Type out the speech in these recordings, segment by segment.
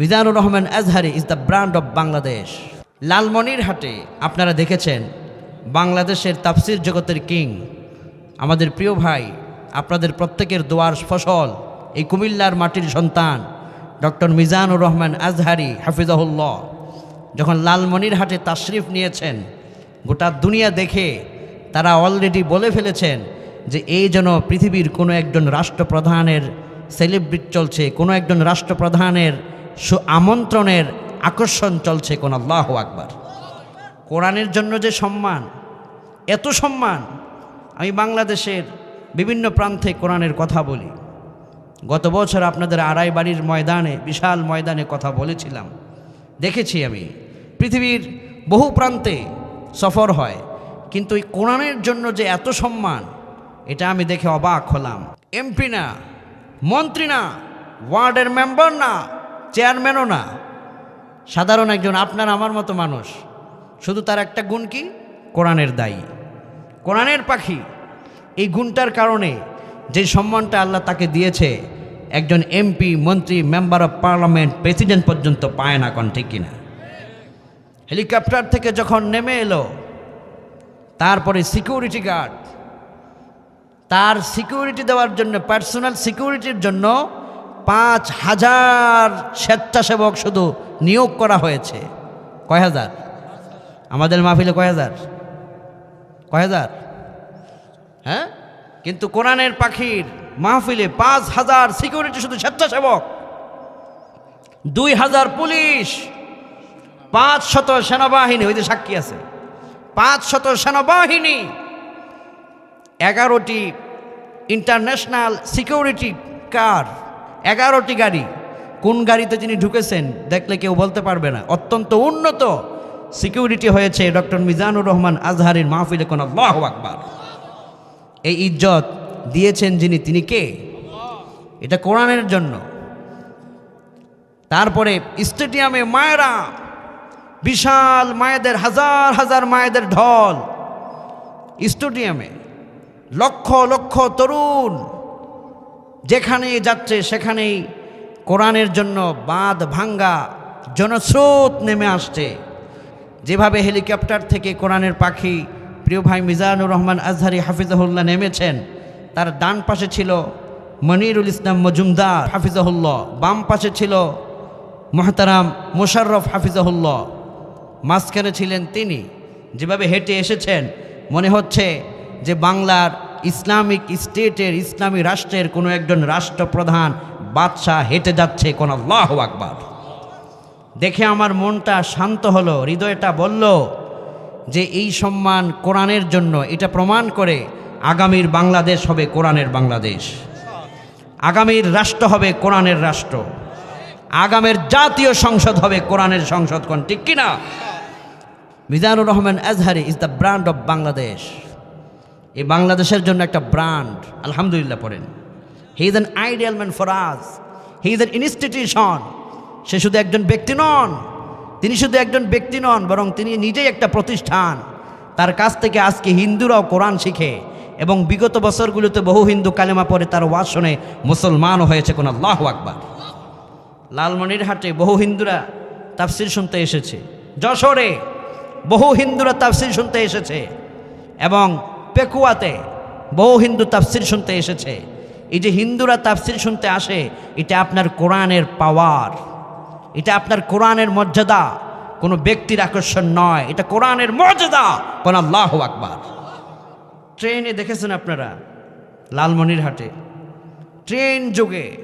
Mizanur Rahman Azhari is the brand of Bangladesh লালমনিরহাটে আপনারা দেখেছেন বাংলাদেশের তাফসির জগতের কিং। আমাদের প্রিয় ভাই, আপনাদের প্রত্যেকের দোয়ার ফসল, এই কুমিল্লার মাটির সন্তান, ডক্টর মিজানুর রহমান আজহারি, হাফিজাহুল্লাহ। যখন লালমনিরহাটে তাশরিফ নিয়েছেন, গোটা দুনিয়া দেখে তারা অলরেডি বলে ফেলেছেন যে এই যেন পৃথিবীর কোনো একজন রাষ্ট্রপ্রধানের সেলিব্রিট চলছে, কোনো একজন রাষ্ট্রপ্রধানের আমন্ত্রণের আকর্ষণ চলছে কোন আল্লাহ আকবার। কোরআনের জন্য যে সম্মান, এত সম্মান, আমি বাংলাদেশের বিভিন্ন প্রান্তে কোরআনের কথা বলি। গত বছর আপনাদের আড়াই বাড়ির ময়দানে, বিশাল ময়দানে কথা বলেছিলাম। দেখেছি আমি, পৃথিবীর বহু প্রান্তে সফর হয়, কিন্তু এই কোরআনের জন্য যে এত সম্মান, এটা আমি দেখে অবাক হলাম। এমপি না, মন্ত্রী না, ওয়ার্ডের মেম্বার না চেয়ারম্যানও না, সাধারণ একজন আপনার আমার মতো মানুষ। শুধু তার একটা গুণ কি? কোরআনের দায়ী। কোরআনের পাখি। এই গুণটার কারণে যে সম্মানটা আল্লাহ তাকে দিয়েছে, একজন এমপি, মন্ত্রী, মেম্বার অফ পার্লামেন্ট, প্রেসিডেন্ট পর্যন্ত পায় না কোন ঠিক কিনা। হেলিকপ্টার থেকে যখন নেমে এলো, তারপরে সিকিউরিটি গার্ড, তার সিকিউরিটি দেওয়ার জন্য, পার্সোনাল সিকিউরিটির জন্য পাঁচ হাজার স্বেচ্ছাসেবক শুধু নিয়োগ করা হয়েছে। কয় হাজার আমাদের মাহফিলে কয় হাজার কয় হাজার হ্যাঁ? কিন্তু কোরআনের পাখির মাহফিলে পাঁচ হাজার সিকিউরিটি শুধু স্বেচ্ছাসেবক। দুই হাজার পুলিশ। পাঁচ শত সেনাবাহিনী, ওই যে সাক্ষী আছে। পাঁচ শত সেনাবাহিনী। এগারোটি ইন্টারন্যাশনাল সিকিউরিটি কার এগারোটি গাড়ি। কোন গাড়িতে যিনি ঢুকেছেন, দেখলে কেউ বলতে পারবে না। অত্যন্ত উন্নত সিকিউরিটি হয়েছে ডক্টর মিজানুর রহমান আজহারের মাহফিলে কোন আল্লাহ আকবার। এই ইজ্জত দিয়েছেন যিনি, তিনি কে? এটা কোরআনের জন্য। তারপরে স্টেডিয়ামে মায়েরা, বিশাল মায়েদের, হাজার হাজার মায়েদের ঢল। স্টেডিয়ামে লক্ষ লক্ষ তরুণ যেখানে যাচ্ছে সেখানেই কোরআনের জন্য বাঁধ ভাঙ্গা জনস্রোত নেমে আসছে। যেভাবে হেলিকপ্টার থেকে কোরআনের পাখি প্রিয় ভাই মিজানুর রহমান আজহারি হাফিজাহুল্লাহ নেমেছেন, তার ডান পাশে ছিল মনিরুল ইসলাম মজুমদার হাফিজাহুল্লাহ, বাম পাশে ছিল মহতারাম মোশাররফ হাফিজাহুল্লাহ। মাঝখানে ছিলেন তিনি। যেভাবে হেঁটে এসেছেন, মনে হচ্ছে যে বাংলার ইসলামিক স্টেটের, ইসলামী রাষ্ট্রের কোনো একজন রাষ্ট্রপ্রধান বাদশাহ হেঁটে যাচ্ছে কোন আল্লাহ আকবার। দেখে আমার মনটা শান্ত হলো, হৃদয়টা বলল যে এই সম্মান কোরআনের জন্য, এটা প্রমাণ করে আগামীর বাংলাদেশ হবে কোরআনের বাংলাদেশ। আগামীর রাষ্ট্র হবে কোরআনের রাষ্ট্র। আগামের জাতীয় সংসদ হবে কোরআনের সংসদ কোন, ঠিক কিনা? Mizanur Rahman Azhari is the brand of Bangladesh. এই বাংলাদেশের জন্য একটা ব্র্যান্ড, আলহামদুলিল্লাহ পড়েন। He is an ideal man for আজ হি ইজ অ্যান ইনস্টিটিউশন সে শুধু একজন ব্যক্তি নন, তিনি শুধু একজন ব্যক্তি নন, বরং তিনি নিজেই একটা প্রতিষ্ঠান। তার কাছ থেকে আজকে হিন্দুরাও কোরআন শিখে এবং বিগত বছরগুলোতে বহু হিন্দু কালেমা পরে তার ওয়াজ শুনে মুসলমানও হয়েছে কোন আল্লাহ আকবার। লালমনিরহাটে বহু হিন্দুরা তাফসির শুনতে এসেছে। যশোরে বহু হিন্দুরা তাফসির শুনতে এসেছে। এবং পেকুয়াতে বহু হিন্দু তাফসির শুনতে এসেছে। এই যে হিন্দুরা তাফসির শুনতে আসে, এটা আপনার কোরআনের পাওয়ার। এটা আপনার কোরআনের মর্যাদা। কোনো ব্যক্তির আকর্ষণ নয়। এটা কোরআনের মর্যাদা। কোন আল্লাহ আকবার। ট্রেনে দেখেছেন আপনারা? লালমনিরহাটে। ট্রেন যুগে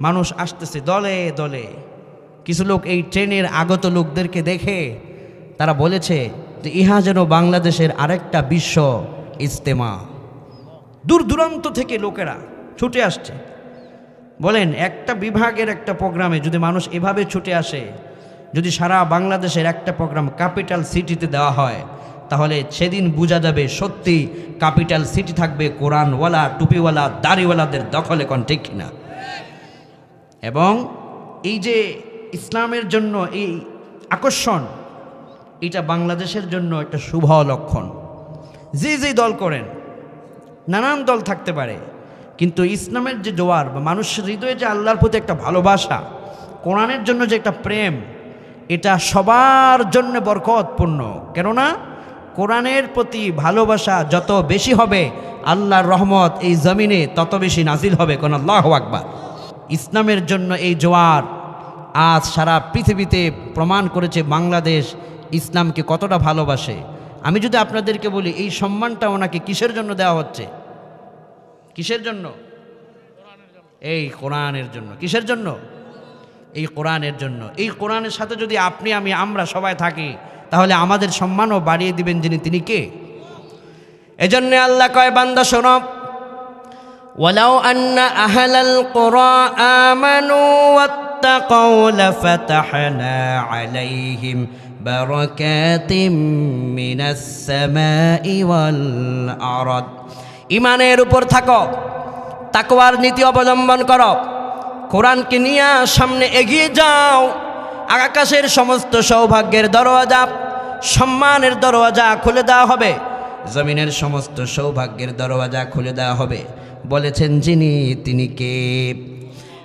মানুষ আসতেছে দলে দলে। কিছু লোক এই ট্রেনের আগত লোকদেরকে দেখে তারা বলেছে যে ইহা যেন বাংলাদেশের আরেকটা বিশ্ব। ইজতেমা। দূর দূরান্ত থেকে লোকেরা ছুটে আসছে। বলেন, একটা বিভাগের একটা প্রোগ্রামে যদি মানুষ এভাবে ছুটে আসে, যদি সারা বাংলাদেশের একটা প্রোগ্রাম ক্যাপিটাল সিটিতে দেওয়া হয়, তাহলে সেদিন বোঝা যাবে সত্যি ক্যাপিটাল সিটি থাকবে কোরআনওয়ালা, টুপিওয়ালা, দাড়িওয়ালাদের দখলে কোন ঠিক কিনা। এবং এই যে ইসলামের জন্য এই আকর্ষণ, এটা বাংলাদেশের জন্য একটা শুভ লক্ষণ। যে যে দল করেন। নানান দল থাকতে পারে। কিন্তু ইসলামের যে জোয়ার বা মানুষের হৃদয়ে যে আল্লাহর প্রতি একটা ভালোবাসা, কোরআনের জন্য যে একটা প্রেম, এটা সবার জন্য বরকতপূর্ণ। কেননা, কোরআনের প্রতি ভালোবাসা যত বেশি হবে, আল্লাহর রহমত এই জমিনে তত বেশি নাজিল হবে, কোন আল্লাহ আকবার। ইসলামের জন্য এই জোয়ার আজ সারা পৃথিবীতে প্রমাণ করেছে বাংলাদেশ ইসলামকে কতটা ভালোবাসে। আমি যদি আপনাদেরকে বলি এই সম্মানটা ওনাকে কিসের জন্য দেওয়া হচ্ছে কিসের জন্য এই কোরআনের জন্য কিসের জন্য এই কোরআনের জন্য এই কোরআনের সাথে যদি আপনি আমি আমরা সবাই থাকি তাহলে আমাদের সম্মানও বাড়িয়ে দিবেন যিনি তিনি কে এজন্য আল্লাহ কয় বান্দা শোনো ولو أن أهل القرى آمنوا واتقوا لفتحنا عليهم بركات من السماء والأرض ইমানের উপর থাকো তাকওয়ার নীতি অবলম্বন করো কোরআনকে নিয়ে সামনে এগিয়ে যাও আকাশের সমস্ত সৌভাগ্যের দরওয়াজা সম্মানের দরওয়াজা খুলে দেওয়া হবে জমিনের সমস্ত সৌভাগ্যের দরওয়াজা খুলে দেওয়া হবে বলেছেন যিনি তিনি কে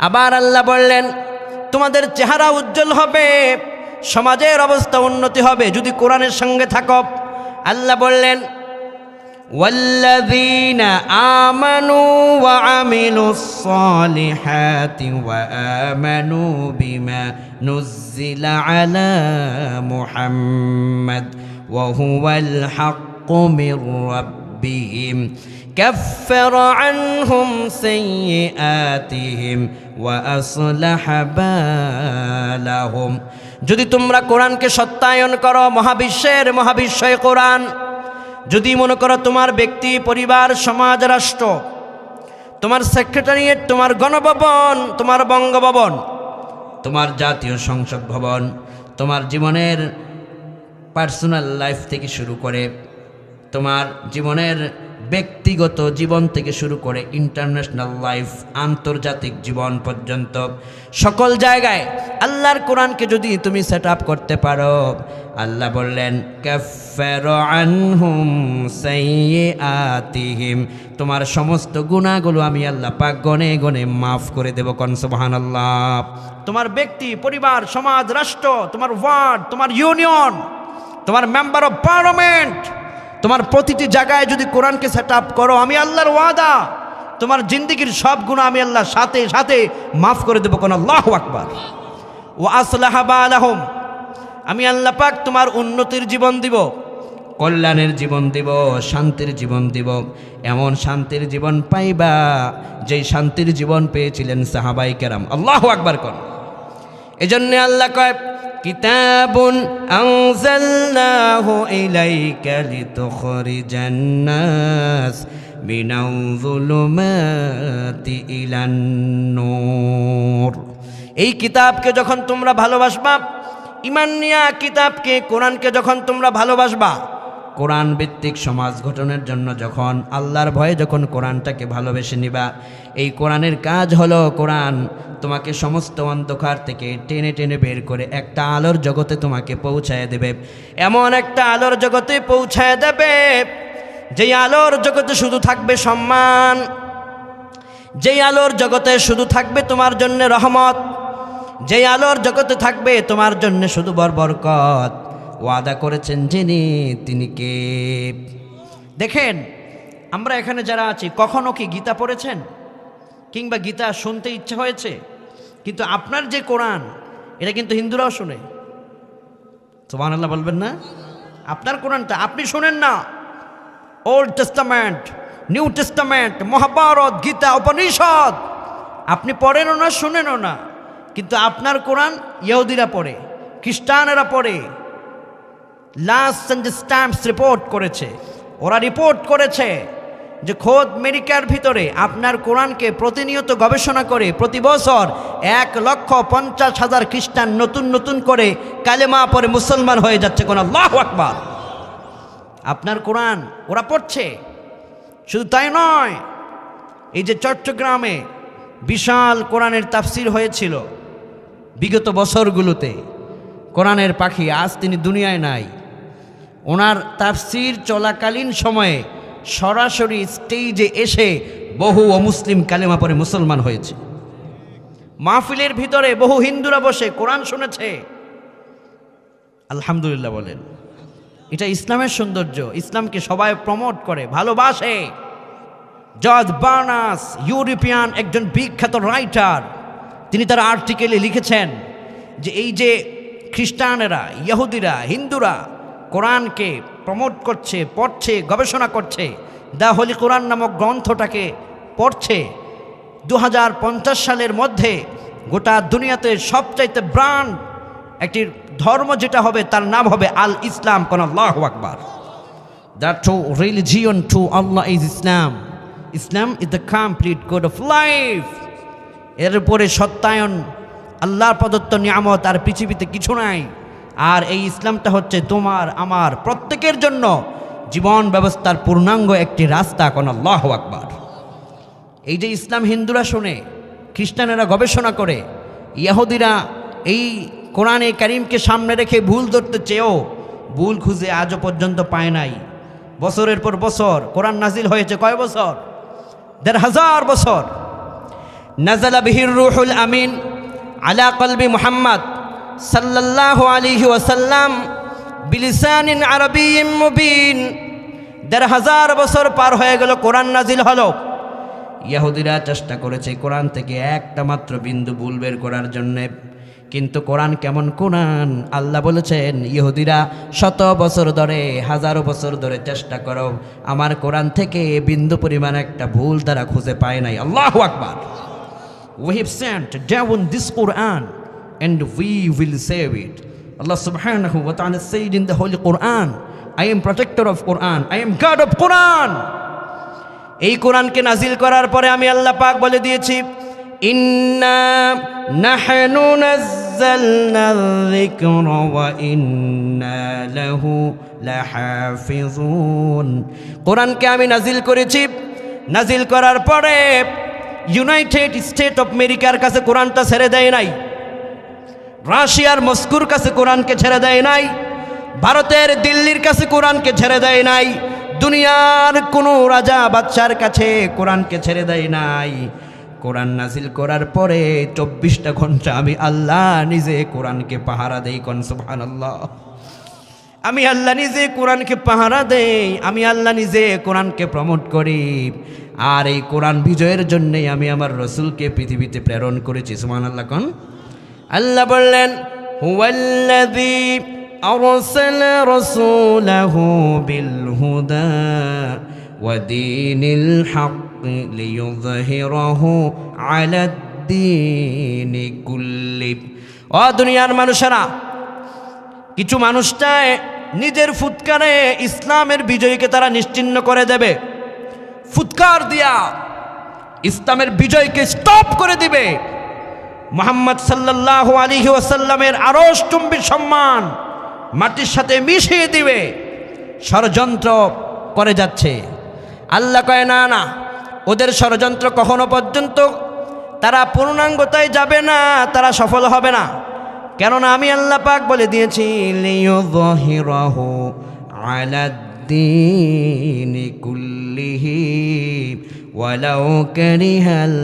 আবার আল্লাহ বললেন তোমাদের চেহারা উজ্জ্বল হবে সমাজের অবস্থা উন্নতি হবে যদি কোরআনের সঙ্গে থাকো আল্লাহ বললেন والذين آمنوا وعملوا الصالحات وآمنوا بما نزل على محمد وهو الحق من ربهم كفر عنهم سيئاتهم وأصلح بالهم যদি তোমরা কোরআনকে সত্যায়ন করো, মহাবিশ্বের মহাবিশ্বয় কোরআন। যদি মনে করো তোমার ব্যক্তি, পরিবার, সমাজ, রাষ্ট্র, তোমার সেক্রেটারিয়েট, তোমার গণভবন, তোমার বঙ্গভবন, তোমার জাতীয় সংসদ ভবন, তোমার জীবনের পার্সোনাল লাইফ থেকে শুরু করে, তোমার জীবনের ব্যক্তিগত জীবন থেকে শুরু করে ইন্টারন্যাশনাল লাইফ আন্তর্জাতিক জীবন পর্যন্ত, সকল জায়গায় আল্লাহর কোরআনকে যদি তুমি সেট আপ করতে পারো, আল্লাহ বললেন সাইয়্যাতিহিম। তোমার সমস্ত গুণাগুলো আমি আল্লাহ পাক গনে গনে মাফ করে দেব কন, সুবহানাল্লাহ। তোমার ব্যক্তি, পরিবার, সমাজ, রাষ্ট্র, তোমার ওয়ার্ড, তোমার ইউনিয়ন, তোমার মেম্বার অফ পার্লামেন্ট তোমার প্রতিটি জায়গায় যদি কোরআনকে সেট আপ করো, আমি আল্লাহর ওয়াদা। তোমার জিন্দিগির সব গুণ আমি আল্লাহ সাথে সাথে মাফ করে দেবো কোন আল্লাহ আকবার। ও আসলাহা আলহম আমি আল্লাহ পাক তোমার উন্নতির জীবন দিব, কল্যাণের জীবন দিব, শান্তির জীবন দিব। এমন শান্তির জীবন পাইবা, যেই শান্তির জীবন পেয়েছিলেন সাহাবাই কেরাম। আল্লাহ আকবার কর এজন্য আল্লাহ কয় কিতাবুন أنزلناه إليك لتخرج الناس من الظلمات إلى النور এই কিতাবকে যখন তোমরা ভালোবাসবা, ইমান নিয়া কিতাবকে, কোরআনকে যখন তোমরা ভালোবাসবা কোরআন ভিত্তিক সমাজ গঠনের জন্য যখন আল্লাহর ভয়ে যখন কোরআনটাকে ভালোবেসে নিবা, এই কোরআনের কাজ হলো কোরআন তোমাকে সমস্ত অন্ধকার থেকে টেনে টেনে বের করে একটা আলোর জগতে তোমাকে পৌঁছায় দেবে। এমন একটা আলোর জগতে পৌঁছায় দেবে, যেই আলোর জগতে শুধু থাকবে সম্মান, যেই আলোর জগতে শুধু থাকবে তোমার জন্য রহমত, যেই আলোর জগতে থাকবে তোমার জন্য শুধু বরবরকত। ওয়াদা করেছেন যিনি, তিনি কে? দেখেন, আমরা এখানে যারা আছি, কখনো কি গীতা পড়েছেন? কিংবা গীতা শুনতে ইচ্ছা হয়েছে? কিন্তু আপনার যে কোরআন, এটা কিন্তু হিন্দুরাও শুনে। সোমান আল্লাহ বলবেন না? আপনার কোরআনটা আপনি শোনেন না। Old testament new testament Mahabharata, Gita, Upanishad. আপনি পড়েনও না, শুনেনও না। কিন্তু আপনার কোরআন ইহুদিরা পড়ে, খ্রিস্টানেরা পড়ে। লাস্ট অ্যান্ড স্ট্যাম্পস রিপোর্ট করেছে। ওরা রিপোর্ট করেছে যে খোদ আমেরিকার ভিতরে আপনার কোরআনকে প্রতিনিয়ত গবেষণা করে প্রতি বছর এক লক্ষ পঞ্চাশ হাজার খ্রিস্টান নতুন নতুন করে কালেমা পরে মুসলমান হয়ে যাচ্ছে কোন আল্লাহ আকবার। আপনার কোরআন ওরা পড়ছে। শুধু তাই নয়, এই যে চট্টগ্রামে বিশাল কোরআনের তাফসির হয়েছিল বিগত বছরগুলোতে। কোরআনের পাখি আজ তিনি দুনিয়ায় নাই। ওনার তাফসির চলাকালীন সময়ে সরাসরি স্টেজে এসে বহু অমুসলিম কালেমা পরে মুসলমান হয়েছে। মাহফিলের ভিতরে বহু হিন্দুরা বসে কোরআন শুনেছে। আলহামদুলিল্লাহ বলেন। এটা ইসলামের সৌন্দর্য। ইসলামকে সবাই প্রমোট করে, ভালোবাসে। জর্জ বার্নাস, ইউরোপিয়ান, একজন বিখ্যাত রাইটার, তিনি তার আর্টিকেলে লিখেছেন যে এই যে খ্রিস্টানেরা, ইহুদিরা, হিন্দুরা কোরআনকে প্রমোট করছে, পড়ছে, গবেষণা করছে। দ্য হোলি কোরআন নামক গ্রন্থটাকে পড়ছে। দু হাজার পঞ্চাশ সালের মধ্যে গোটা দুনিয়াতে সবচাইতে ব্রান্ড একটি ধর্ম যেটা হবে, তার নাম হবে আল ইসলাম। কোন আল্লাহ আকবার। The true religion to Allah is Islam Islam is the complete code of life এর উপরে সত্যায়ন, আল্লাহর প্রদত্ত নিয়ামত আর পৃথিবীতে কিছু নাই। আর এই ইসলামটা হচ্ছে তোমার, আমার প্রত্যেকের জন্য জীবন ব্যবস্থার পূর্ণাঙ্গ একটি রাস্তা, কোন আল্লাহ আকবার। এই যে ইসলাম হিন্দুরা শোনে, খ্রিস্টানেরা গবেষণা করে, ইয়াহুদিরা এই কোরআনে করিমকে সামনে রেখে ভুল ধরতে চেয়েও ভুল খুঁজে আজও পর্যন্ত পায় নাই। বছরের পর বছর, কোরআন নাজিল হয়েছে কয় বছর? দেড় হাজার বছর। নাজালা বিহির রুহুল আমিন আলা কলবি মুহাম্মদ। সাল্লাল্লাহু আলাইহি ওয়াসাল্লাম বিলিসানিন আরবিয়্যিম মুবিন। দেড় হাজার বছর পার হয়ে গেল কোরআন নাজিল হলো। ইহুদিরা চেষ্টা করেছে কোরআন থেকে একটা মাত্র বিন্দু ভুল বের করার জন্যে, কিন্তু কোরআন কেমন কোরআন? আল্লাহ বলেছেন ইহুদিরা শত বছর ধরে, হাজারো বছর ধরে চেষ্টা করো, আমার কোরআন থেকে বিন্দু পরিমাণ একটা ভুল তারা খুঁজে পায় নাই। আল্লাহ আকবার। We have sent down this Quran and we will save it. Allah subhanahu wa ta'ala said in the Holy Quran, I am protector of Quran, I am God of Quran. এই কোরআনকে নাজিল করার পরে আমি আল্লাহ পাক বলে দিয়েছি ইন্না নাহনু নাজ্জালনা যিকরা ওয়া ইন্না লাহু লাহাফিজুন কোরআনকে আমি নাজিল করেছি নাজিল করার পরে ইউনাইটেড স্টেট অফ আমেরিকার কাছে কোরআনটা ছেড়ে দেয় নাই রাশিয়ার মস্কুর কাছে কোরআনকে ছেড়ে দেয় নাই, ভারতের দিল্লির কাছে কোরআনকে ছেড়ে দেয় নাই, দুনিয়ার কোনো রাজা বাচ্চার কাছে কোরআনকে ছেড়ে দেয় নাই। কোরআন নাজিল করার পরে চব্বিশটা ঘণ্টা আমি আল্লাহ নিজে কোরআনকে পাহারা দেই, কন সুবহানাল্লাহ। আমি আল্লাহ নিজে কোরআনকে পাহারা দেই, আমি আল্লাহ নিজে কোরআনকে প্রমোট করি। আর এই কোরআন বিজয়ের জন্যই আমি আমার রসুলকে পৃথিবীতে প্রেরণ করেছি সুমান আল্লাহ কন? আল্লাহ বললেন হুয়াল্লাযী أرسل رسوله بالهدى ودين الحق ليظهره على الدين كله ও দুনিয়ার মানুষেরা কিছু মানুষ চায় নিজের ফুৎকারে ইসলামের বিজয়কে তারা নিশ্চিন্ন করে দেবে ফুৎকার দিয়া ইসলামের বিজয়কে স্টপ করে দিবে মোহাম্মদ সাল্লাহ আলিহি ওয়াসাল্লামের আরস চুম্বির সম্মান মাটির সাথে মিশিয়ে দিবে, ষড়যন্ত্র করে যাচ্ছে। আল্লাহ কয়, না না, ওদের ষড়যন্ত্র কখনো পর্যন্ত তারা পূর্ণাঙ্গতায় যাবে না, তারা সফল হবে না। কেননা আমি আল্লাহ পাক বলে দিয়েছি আলাদ্দীনি কুল্লিহি ওয়ালাউ কারিহাল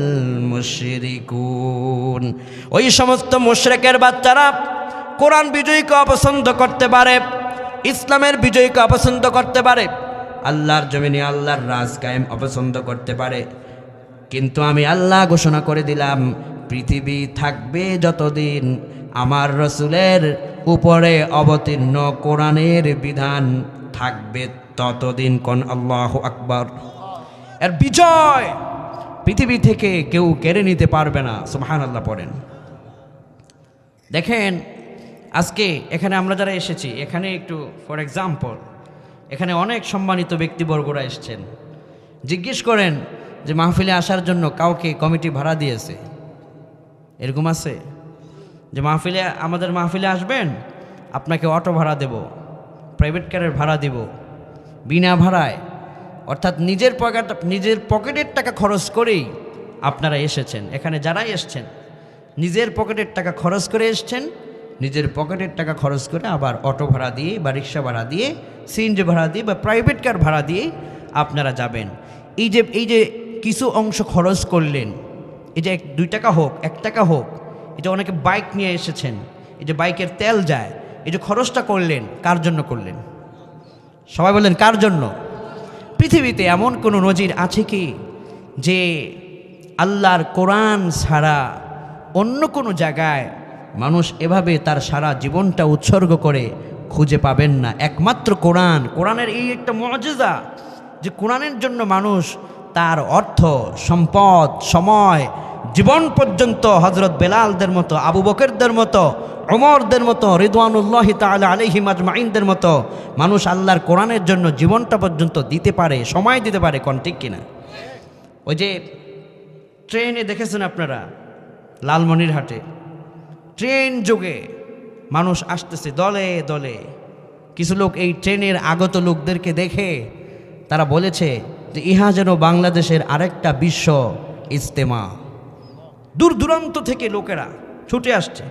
মুশরিকুন। ওই সমস্ত মুশরিকের বাচ্চারা কোরআন বিজয়ীকে অপছন্দ করতে পারে, ইসলামের বিজয়ীকে অপছন্দ করতে পারে, আল্লাহর জমিনে আল্লাহর রাজ কায়েম অপছন্দ করতে পারে। কিন্তু আমি আল্লাহ ঘোষণা করে দিলাম, পৃথিবী থাকবে যতদিন আমার রসুলের উপরে অবতীর্ণ কোরআনের বিধান থাকবে ততদিন, কোন আল্লাহ আকবর। এর বিজয় পৃথিবী থেকে কেউ কেড়ে নিতে পারবে না সুবহান আল্লাহ পড়েন। দেখেন, আজকে এখানে আমরা যারা এসেছি, এখানে একটু ফর এক্সাম্পল এখানে অনেক সম্মানিত ব্যক্তিবর্গরা এসছেন। জিজ্ঞেস করেন যে মাহফিলে আসার জন্য কাউকে কমিটি ভাড়া দিয়েছে? এরকম আছে? যে মাহফিলে, আমাদের মাহফিলে আসবেন, আপনাকে অটো ভাড়া দেব প্রাইভেট কারের ভাড়া দিব, বিনা ভাড়ায় অর্থাৎ নিজের পকেট, নিজের পকেটের টাকা খরচ করেই আপনারা এসেছেন। এখানে যারাই এসছেন, নিজের পকেটের টাকা খরচ করে এসছেন, নিজের পকেটের টাকা খরচ করে আবার অটো ভাড়া দিয়ে বা রিক্সা ভাড়া দিয়ে সিএনজি ভাড়া দিয়ে বা প্রাইভেট কার ভাড়া দিয়ে আপনারা যাবেন। এই যে এই যে কিছু অংশ খরচ করলেন, এই যে এক, দুই টাকা হোক, এক টাকা হোক যে অনেকে বাইক নিয়ে এসেছেন, এই যে বাইকের তেল যায়, এই যে খরচটা করলেন, কার জন্য করলেন? সবাই বললেন, কার জন্য? পৃথিবীতে এমন কোনো নজির আছে কি যে আল্লাহর কোরআন ছাড়া অন্য কোনো জায়গায় মানুষ এভাবে তার সারা জীবনটা উৎসর্গ করে খুঁজে পাবেন না? একমাত্র কোরআন। কোরআনের এই একটা মজেজা যে কোরআনের জন্য মানুষ তার অর্থ, সম্পদ, সময় জীবন পর্যন্ত হজরত বেলালদের মতো, আবু বকরদের মতো অমরদের মতো, রিদওয়ানুল্লাহ তাআলা আলাইহিম আজমাইনদের মতো মানুষ আল্লাহর কোরআনের জন্য জীবনটা পর্যন্ত দিতে পারে, সময় দিতে পারে, কোন ঠিক কিনা? ওই যে ট্রেনে দেখেছেন আপনারা? লালমনিরহাটে। ট্রেন যোগে মানুষ আসতেছে দলে দলে। কিছু লোক এই ট্রেনের আগত লোকদেরকে দেখে তারা বলেছে যে, ইহা যেন বাংলাদেশের আরেকটা বিশ্ব ইজতেমা। দূর দূরান্ত থেকে লোকেরা ছুটে আসছে।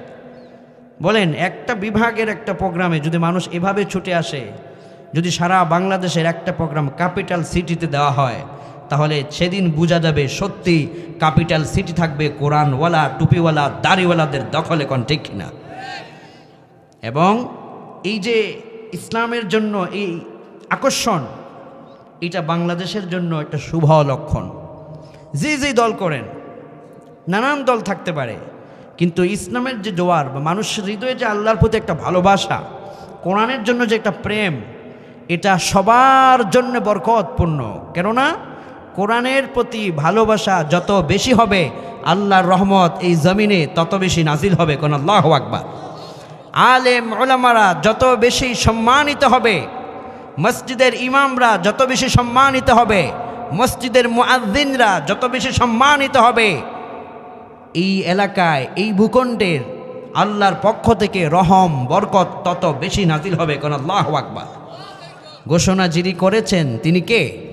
বলেন, একটা বিভাগের একটা প্রোগ্রামে যদি মানুষ এভাবে ছুটে আসে, যদি সারা বাংলাদেশের একটা প্রোগ্রাম ক্যাপিটাল সিটিতে দেওয়া হয়, তাহলে সেদিন বোঝা যাবে সত্যি ক্যাপিটাল সিটি থাকবে কোরআনওয়ালা, টুপিওয়ালা, দাড়িওয়ালাদের দখলে কোন, ঠিক কিনা? এবং এই যে ইসলামের জন্য এই আকর্ষণ, এটা বাংলাদেশের জন্য একটা শুভ লক্ষণ। যে যে দল করেন। নানান দল থাকতে পারে। কিন্তু ইসলামের যে জোয়ার বা মানুষের হৃদয়ে যে আল্লাহর প্রতি একটা ভালোবাসা, কোরআনের জন্য যে একটা প্রেম, এটা সবার জন্য বরকতপূর্ণ। কেননা, কোরআনের প্রতি ভালোবাসা যত বেশি হবে, আল্লাহর রহমত এই জমিনে তত বেশি নাজিল হবে। কোন আল্লাহ আকবার। আলেম ওলামারা যত বেশি সম্মানিত হবে, মসজিদের ইমামরা যত বেশি সম্মানিত হবে, মসজিদের মুআদ্দিনরা যত বেশি সম্মানিত হবে এই এলাকায়, এই ভূখণ্ডের আল্লাহর পক্ষ থেকে রহম, বরকত তত বেশি নাজিল হবে। কোন আল্লাহ আকবার। ঘোষণা যিনি করেছেন, তিনি কে?